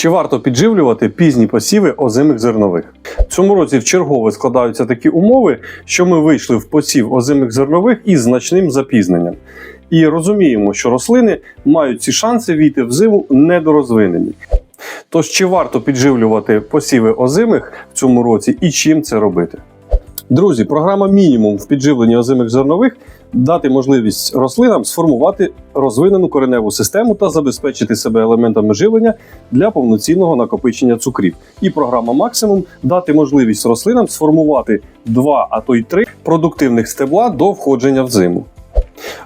Чи варто підживлювати пізні посіви озимих зернових? В цьому році в чергове складаються такі умови, що ми вийшли в посів озимих зернових із значним запізненням. І розуміємо, що рослини мають ці шанси війти в зиму недорозвинені. Тож чи варто підживлювати посіви озимих в цьому році і чим це робити? Друзі, програма мінімум в підживленні озимих зернових дати можливість рослинам сформувати розвинену кореневу систему та забезпечити себе елементами живлення для повноцінного накопичення цукрів. І програма максимум дати можливість рослинам сформувати два, а то й три продуктивних стебла до входження в зиму.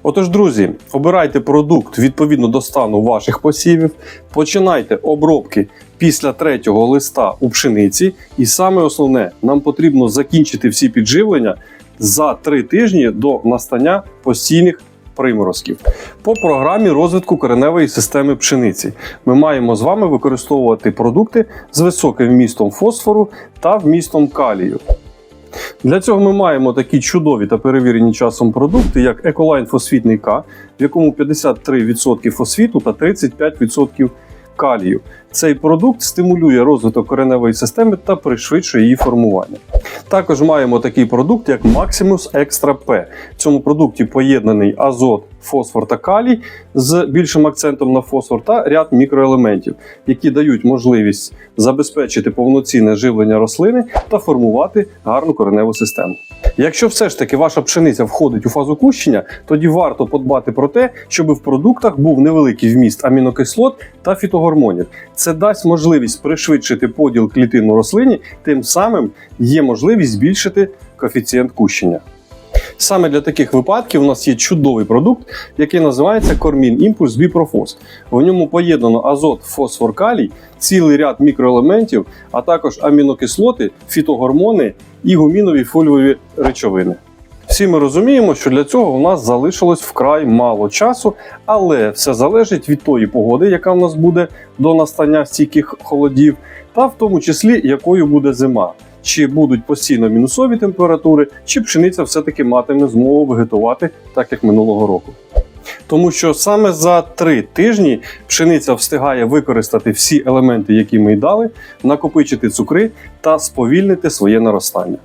Отож, друзі, обирайте продукт відповідно до стану ваших посівів, починайте обробки після третього листа у пшениці. І саме основне, нам потрібно закінчити всі підживлення за три тижні до настання постійних приморозків. По програмі розвитку кореневої системи пшениці ми маємо з вами використовувати продукти з високим вмістом фосфору та вмістом калію. Для цього ми маємо такі чудові та перевірені часом продукти, як Ecoline фосфітний К, в якому 53% фосфіту та 35% калію. Цей продукт стимулює розвиток кореневої системи та пришвидшує її формування. Також маємо такий продукт, як Maximus Extra P. В цьому продукті поєднаний азот, фосфор та калій з більшим акцентом на фосфор та ряд мікроелементів, які дають можливість забезпечити повноцінне живлення рослини та формувати гарну кореневу систему. Якщо все ж таки ваша пшениця входить у фазу кущення, тоді варто подбати про те, щоб в продуктах був невеликий вміст амінокислот та фітогормонів. Це дасть можливість пришвидшити поділ клітин у рослині, тим самим є можливість збільшити коефіцієнт кущення. Саме для таких випадків у нас є чудовий продукт, який називається Кормін Імпульс Біпрофос. В ньому поєднано азот, фосфор, калій, цілий ряд мікроелементів, а також амінокислоти, фітогормони і гумінові фольові речовини. Всі ми розуміємо, що для цього у нас залишилось вкрай мало часу, але все залежить від тої погоди, яка в нас буде до настання стійких холодів, та в тому числі якою буде зима. Чи будуть постійно мінусові температури, чи пшениця все-таки матиме змогу вегетувати, так як минулого року. Тому що саме за три тижні пшениця встигає використати всі елементи, які ми їй дали, накопичити цукри та сповільнити своє наростання.